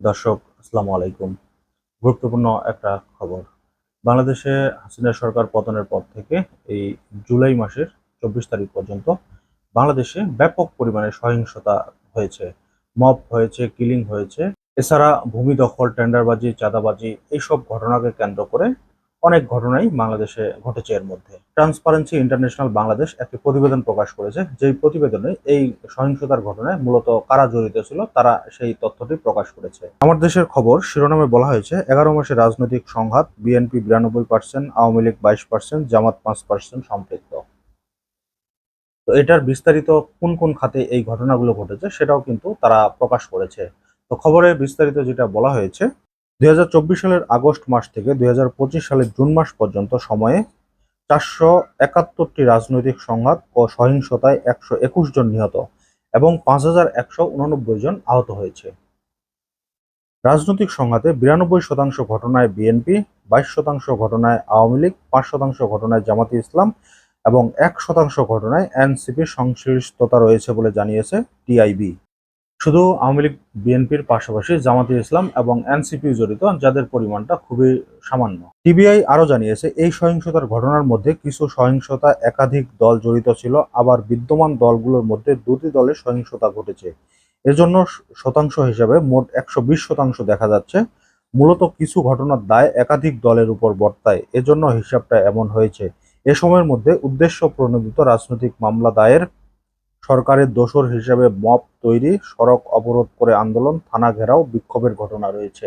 দর্শক, আসসালামু আলাইকুম। গুরুত্বপূর্ণ একটা খবর। বাংলাদেশে হাসিনা সরকার পতনের পর থেকে এই জুলাই মাসের চব্বিশ তারিখ পর্যন্ত বাংলাদেশে ব্যাপক পরিমাণে সহিংসতা হয়েছে। মব হয়েছে, কিলিং হয়েছে। এছাড়া ভূমি দখল, টেন্ডারবাজি, চাঁদাবাজি, এইসব ঘটনাকে কেন্দ্র করে অনেক ঘটনাই বাংলাদেশে ঘটেছে এর মধ্যে। ট্রান্সপারেন্সি ইন্টারন্যাশনাল বাংলাদেশ একটি প্রতিবেদন প্রকাশ করেছে, যেই প্রতিবেদনে এই সহিংসতার ঘটনায় মূলত কারা জড়িত ছিল, তারা সেই তথ্যটি প্রকাশ করেছে। আমার দেশের খবর, শিরোনামে বলা হয়েছে, এগারো মাসে রাজনৈতিক সংঘাত বিএনপি বিরানব্বই পার্সেন্ট আওয়ামী লীগ বাইশ পার্সেন্ট জামাত পাঁচ পার্সেন্ট সম্পৃক্ত। তো এটার বিস্তারিত কোন কোন খাতে এই ঘটনাগুলো ঘটেছে, সেটাও কিন্তু তারা প্রকাশ করেছে। তো খবরে বিস্তারিত যেটা বলা হয়েছে চব্বিশ সালের আগস্ট মাস থেকে দুই হাজার পঁচিশ সালের জুন মাস পর্যন্ত সময়ে চারশো একাত্তরটি রাজনৈতিক সংঘাত ও সহিংসতায় একশো একুশ জন নিহত এবং পাঁচ হাজার একশো উননব্বই জন আহত হয়েছে। রাজনৈতিক সংঘাতে বিরানব্বই শতাংশ ঘটনায় বিএনপি, বাইশ শতাংশ ঘটনায় আওয়ামী লীগ, পাঁচ শতাংশ ঘটনায় জামাতে ইসলাম এবং এক শতাংশ ঘটনায় এনসিপির সংশ্লিষ্টতা রয়েছে বলে জানিয়েছে টিআইবি। শুধু আওয়ামী লীগ বিএনপির পাশাপাশি জামাতে ইসলাম এবং এনসিপি জড়িত, যাদের পরিমাণটা খুবই সামান্য। টিবিআই আরও জানিয়েছে, এই সহিংসতার ঘটনার মধ্যে কিছু সহিংসতা একাধিক দল জড়িত ছিল, আবার বিদ্যমান দলগুলোর মধ্যে দুটি দলের সহিংসতা ঘটেছে। এজন্য শতাংশ হিসাবে মোট একশো বিশ শতাংশ দেখা যাচ্ছে। মূলত কিছু ঘটনার দায় একাধিক দলের উপর বর্তায়, এজন্য হিসাবটা এমন হয়েছে। এ সময়ের মধ্যে উদ্দেশ্য প্রণোদিত রাজনৈতিক মামলা দায়ের সরকারের দোসর হিসেবে মপ তৈরি, সড়ক অবরোধ করে আন্দোলন, থানা ঘেরাও বিক্ষোভের ঘটনা রয়েছে।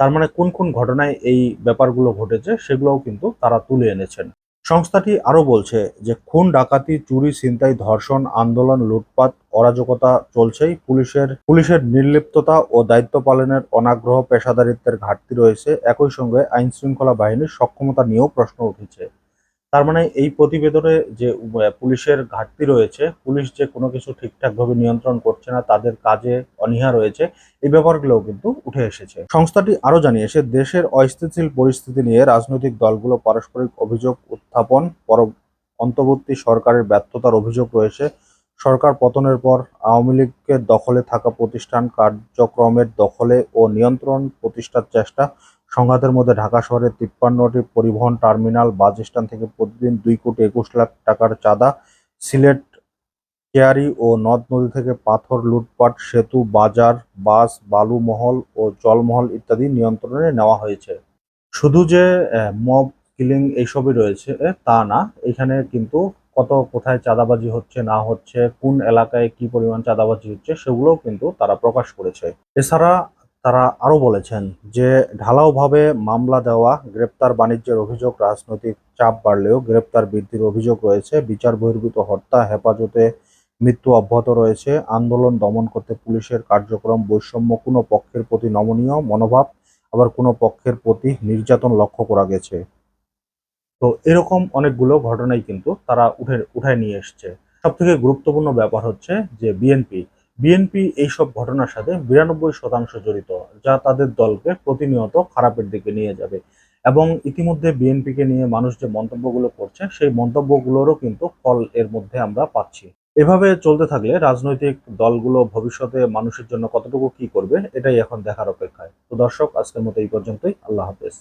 তার মানে কোন কোন ঘটনায় এই ব্যাপারগুলো ঘটেছে সেগুলোও কিন্তু তারা তুলে এনেছেন। সংস্থাটি আরও বলছে যে, খুন, ডাকাতি, চুরি, ছিনতাই, ধর্ষণ, আন্দোলন, লুটপাট, অরাজকতা চলছেই। পুলিশের পুলিশের নির্লিপ্ততা ও দায়িত্ব পালনের অনাগ্রহ পেশাদারিত্বের ঘাটতি রয়েছে। একই সঙ্গে আইন শৃঙ্খলা বাহিনীর সক্ষমতা নিয়েও প্রশ্ন উঠেছে। তার মানে এই প্রতিবেদনে যে পুলিশের ঘাটতি রয়েছে, পুলিশ যে কোনো কিছু ঠিকঠাকভাবে নিয়ন্ত্রণ করছে না, তাদের কাজে অনীহা রয়েছে, এই ব্যাপারগুলোও কিন্তু উঠে এসেছে। সংস্থাটি আরও জানিয়েছে, দেশের অস্থিতিশীল পরিস্থিতি নিয়ে রাজনৈতিক দলগুলো পারস্পরিক অভিযোগ উত্থাপন, পর অন্তর্বর্তী সরকারের ব্যর্থতার অভিযোগ রয়েছে, সরকার পতনের পর আওয়ামী লীগের দখলে থাকা প্রতিষ্ঠান কার্যক্রমের দখলে ও নিয়ন্ত্রণ প্রতিষ্ঠার চেষ্টা সংঘাতের মধ্যে ঢাকা শহরের তিপ্পান্নটি পরিবহন টার্মিনাল বাস স্ট্যান্ড থেকে প্রতিদিন দুই কোটি একুশ লাখ টাকার চাঁদা, সিলেট কেয়ারি ও নদ নদী থেকে পাথর, লুটপাট, সেতু, বাজার, বাস, বালুমহল ও জলমহল ইত্যাদি নিয়ন্ত্রণে নেওয়া হয়েছে। শুধু যে মব কিলিং এইসবই রয়েছে তা না। এখানে কিন্তু কত, কোথায় চাঁদাবাজি হচ্ছে, না হচ্ছে, কোন এলাকায় কি পরিমাণ চাঁদাবাজি হচ্ছে, সেগুলোও কিন্তু তারা প্রকাশ করেছে। এছাড়া তারা আরও বলেছেন যে ঢালাওভাবে মামলা দেওয়া, গ্রেপ্তার বাণিজ্যের অভিযোগ, রাজনৈতিক চাপ বাড়লেও গ্রেপ্তার বৃদ্ধির অভিযোগ রয়েছে। বিচার বহির্ভূত হত্যা, হেফাজতে মৃত্যু অব্যাহত রয়েছে। আন্দোলন দমন করতে পুলিশের কার্যক্রম বৈষম্য কোনো পক্ষের প্রতি নমনীয় মনোভাব, আবার কোনো পক্ষের প্রতি নির্যাতন লক্ষ্য করা গেছে। তো এরকম অনেকগুলো ঘটনাই কিন্তু তারা উঠে, উঠায় নিয়ে এসছে। সব থেকে গুরুত্বপূর্ণ ব্যাপার হচ্ছে যে বিএনপি বিএনপি এইসব ঘটনার সাথে বিরানব্বই শতাংশ জড়িত, যা তাদের দলকে প্রতিনিয়ত খারাপের দিকে নিয়ে যাবে। এবং ইতিমধ্যে বিএনপিকে নিয়ে মানুষ যে মন্তব্যগুলো করছে, সেই মন্তব্যগুলোরও কিন্তু ফল এর মধ্যে আমরা পাচ্ছি। এভাবে চলতে থাকলে রাজনৈতিক দলগুলো ভবিষ্যতে মানুষের জন্য কতটুকু কি করবে, এটাই এখন দেখার অপেক্ষায়। তো দর্শক, আজকের মতো এই পর্যন্তই। আল্লাহ হাফেজ।